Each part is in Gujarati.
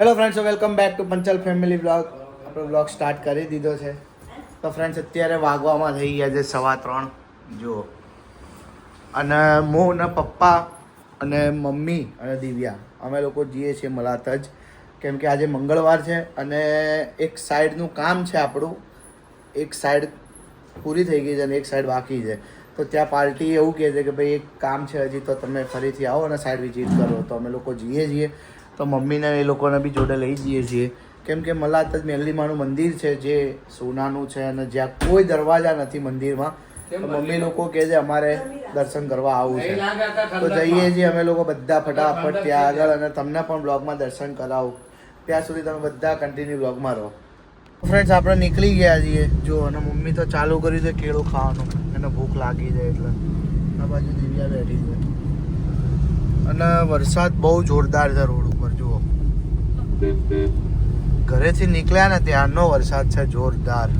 Hello friends welcome back to Panchal family blog આપણો બ્લોગ સ્ટાર્ટ કરી દીધો છે. તો ફ્રેન્ડ્સ અત્યારે વાગવામાં થઈ ગયા છે સવા ત્રણ. જુઓ. અને હું ને પપ્પા અને મમ્મી અને દિવ્યા. અમે લોકો જઈએ છીએ મલાત જ કેમ કે આજે મંગળવાર છે અને એક સાઈડનું કામ છે આપણું. એક સાઈડ પૂરી થઈ ગઈ છે અને એક સાઈડ બાકી છે. તો ત્યાં પાર્ટી એવું કહે છે કે ભાઈ, એક કામ છે હજી, તો તમે ફરીથી આવો અને સાઈડ વિઝિટ કરો. તો અમે લોકો જઈએ છીએ. તો મમ્મીને એ લોકોને બી જોડે લઈ જઈએ છીએ. કેમ કે મલાત જ મેલ્લીમાનું મંદિર છે જે સોનાનું છે અને જ્યાં કોઈ દરવાજા નથી મંદિરમાં. તો મમ્મી લોકો કહે છે અમારે દર્શન કરવા આવવું છે. તો જઈએ છીએ અમે લોકો બધા ફટાફટ ત્યાં આગળ અને તમને પણ બ્લોગમાં દર્શન કરાવું. ત્યાં સુધી તમે બધા કન્ટિન્યુ બ્લોગમાં રહો. ફ્રેન્ડ્સ આપણે નીકળી ગયા છીએ. જો અને મમ્મી તો ચાલુ કર્યું છે કેળું ખાવાનું. એને ભૂખ લાગી જાય એટલે. આ બાજુ દિવ્યા બેઠી છે. અને વરસાદ બહુ જોરદાર છે રોડ ઘરેથી નીકળ્યા ને ત્યારનો વરસાદ છે જોરદાર.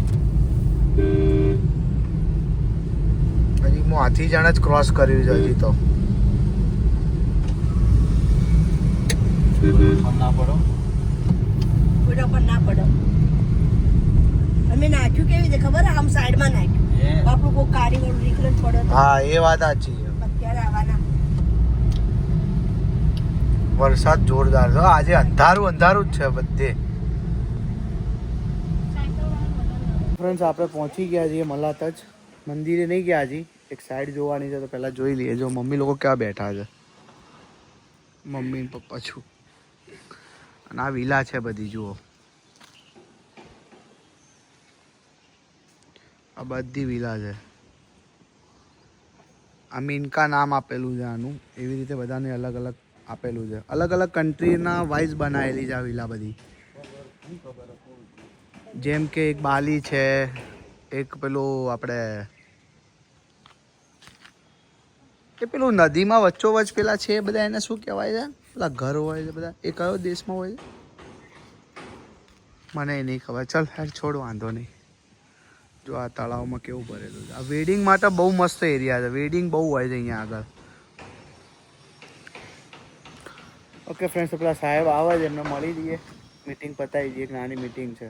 હજી હું હાથી જાણે જ ક્રોસ કર્યું છે હજી તો. પણ ના પડો. અમે નાખ્યું કેવી રીતે ખબર? આમ સાઈડમાં નાખ્યું. આપણું કોઈ કાળી વાળું નીકળે જ પડે તો. હા એ વાત સાચી છે અત્યારે આવવાના વરસાદ જોરદાર છે આજે અંધારું અંધારું જ છે બધે. ફ્રેન્ડ્સ આપણે પહોંચી ગયા છીએ મલાત જ મંદિરે નહીં ગયા હજી. એક સાઈડ જોવાની છે તો પહેલાં જોઈ લઈએ. જો મમ્મી લોકો ક્યાં બેઠા છે? મમ્મી પપ્પા છું. અને આ વિલા છે બધી, જુઓ. આ બધી વિલા છે. આ મિનકા નામ આપેલું છે આનું. એવી રીતે બધાને અલગ અલગ આપેલું છે. અલગ અલગ કન્ટ્રીના વાઇઝ બનાવેલી છે આ વિલા બધી. જેમ કે એક બાલી છે, એક પેલું આપણે એ પેલું નદીમાં વચ્ચોવચ પેલા છે બધા એને શું કહેવાય છે? પેલા ઘર હોય છે બધા. એ કયો દેશમાં હોય છે? મને નહીં ખબર. ચાલ હેર છોડ, વાંધો નહીં. જો આ તળાવમાં કેવું ભરેલું છે. આ વેડિંગ માટે બહુ મસ્ત એરિયા છે. વેડિંગ બહુ હોય છે અહીંયા આગળ. ઓકે ફ્રેન્ડ્સ પેલા સાહેબ આવે છે, એમને મળી દઈએ મીટિંગ પતાવી એક નાની મીટિંગ છે.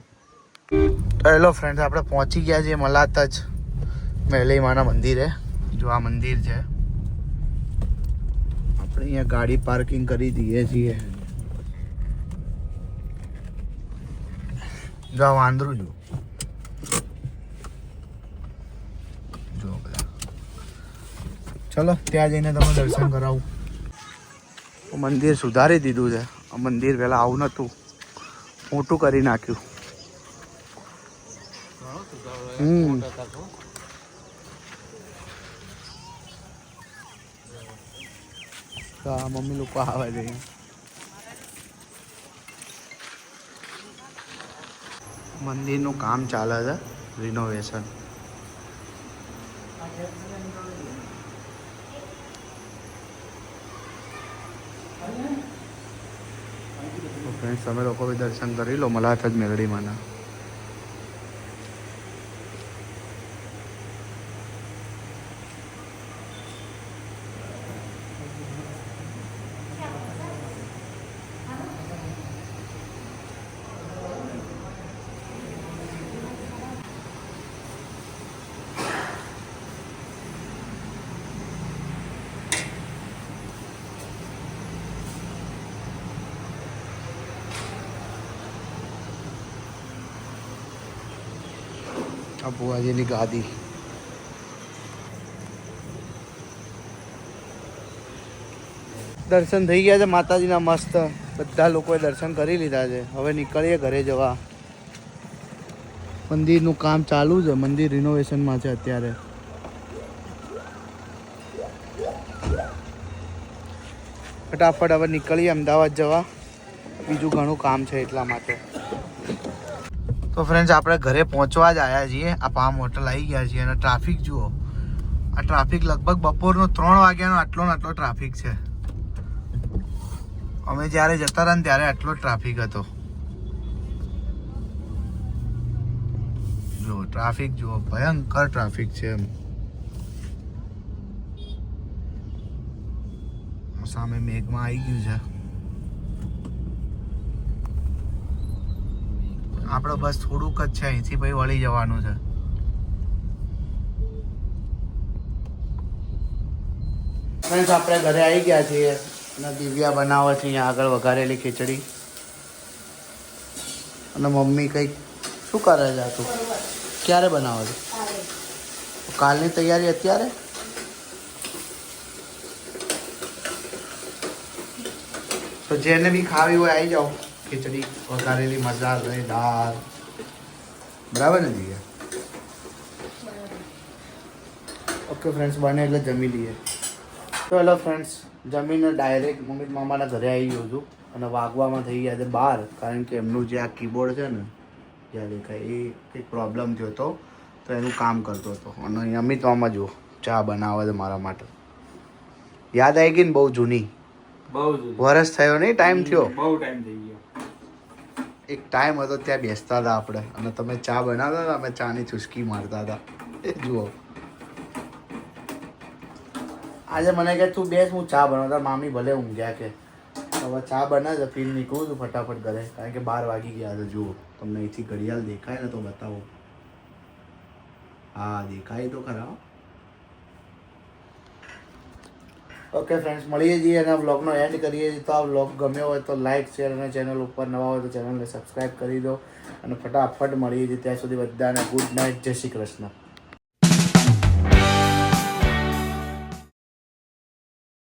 તો હેલો ફ્રેન્ડ્સ આપણે પહોંચી ગયા છીએ મલાત જ મેલઈ માના મંદિરે. જો આ મંદિર છે. આપણે અહીંયા ગાડી પાર્કિંગ કરી દઈએ છીએ. જો આ વાંદરું જો જો ચલો, ત્યાં જઈને તમે દર્શન કરાવું. મંદિર સુધારી દીધું છે. આ મંદિર પહેલાં આવું નહોતું મોટું કરી નાખ્યું. હમ. મમ્મી લોકો આવે છે મંદિરનું કામ ચાલે છે. રિનોવેશન ફ્રેન્ડ્સ તમે લોકો બી દર્શન કરી લો. મલાથ જ મેલડીમાંના આ બુવાજીની ગાદી. દર્શન થઈ ગયા છે, માતાજીના મસ્ત. બધા લોકોએ દર્શન કરી લીધા છે. હવે નીકળીએ ઘરે જવા. મંદિરનું કામ ચાલુ છે, મંદિર રિનોવેશનમાં છે અત્યારે. ફટાફટ હવે નીકળીએ, અમદાવાદ જવા. બીજું ઘણું કામ છે એટલા માટે. તો ફ્રેન્ડ્સ આપણે ઘરે પહોંચવા જ આવ્યા છીએ. આ પામ હોટલ આવી ગયા છીએ અને ટ્રાફિક જુઓ. આ ટ્રાફિક લગભગ બપોરનો ત્રણ વાગ્યાનો આટલો ને આટલો ટ્રાફિક છે. અમે જ્યારે જતા રહ્યા ત્યારે આટલો ટ્રાફિક હતો. જુઓ ટ્રાફિક જુઓ, ભયંકર ટ્રાફિક છે એમ. સામે મેઘમાં આવી ગયું છે. આપણો બસ થોડુંક જ છે, અહીંથી પછી વળી જવાનું છે. ફ્રેન્ડ્સ, આપણે ઘરે આવી ગયા છીએ અને દિવ્યા બનાવે છે, અહીંયા આગળ વઘારેલી ખીચડી. અને મમ્મી કંઈક શું કરે છે તું? ક્યારે બનાવે છે? કાલની તૈયારી અત્યારે? તો જેને બી ખાવી હોય આવી જાઓ. ખીચડી વઘારેલી મસાલાની દાળ. બરાબર ને દિવ્યા ઓકે ફ્રેન્ડ્સ બને એટલે જમી લઈએ. તો હેલો ફ્રેન્ડ્સ જમીને ડાયરેક્ટ મમ્મી મામાના ઘરે આવી ગયો છું અને વાગવામાં થઈ ગયા છે બહાર કારણ કે એમનું જે આ કીબોર્ડ છે ને જ્યાં દેખાય, એ કંઈક પ્રોબ્લેમ થયો હતો, તો એનું કામ કરતો હતો. અને અમિત મામા જુઓ, ચા બનાવે છે મારા માટે. યાદ આવી ગઈ ને બહુ જૂની? વરસ થયો નહીં ટાઈમ થયો? બહુ ટાઈમ થઈ ગયો. એક ટાઈમ હતો ત્યાં બેસતા હતા આપણે. અને તમે ચા બનાવતા હતા અમે ચાની ચુસ્કી મારતા હતા. એ જુઓ. આજે મને કે તું બેસ હું ચા બનાવતા મામી ભલે ઊંઘ્યા કે. હવે ચા બને છે પીને નીકળું છું ફટાફટ ઘરે. કારણ કે બાર વાગી ગયા છે જુઓ. તમને અહીંથી ઘડિયાળ દેખાય ને તો બતાવો. હા દેખાય તો ખરા હો. ઓકે ફ્રેન્ડ્સ મળીએ છીએ અને બ્લોગનો એન્ડ કરીએ. છીએ તો આ બ્લોગ ગમ્યો હોય તો લાઇક શેર અને ચેનલ ઉપર નવા હોય તો ચેનલને સબસ્ક્રાઈબ કરી દો. અને ફટાફટ મળીએ છીએ ત્યાં સુધી બધાને ગુડ નાઇટ જય શ્રી કૃષ્ણ.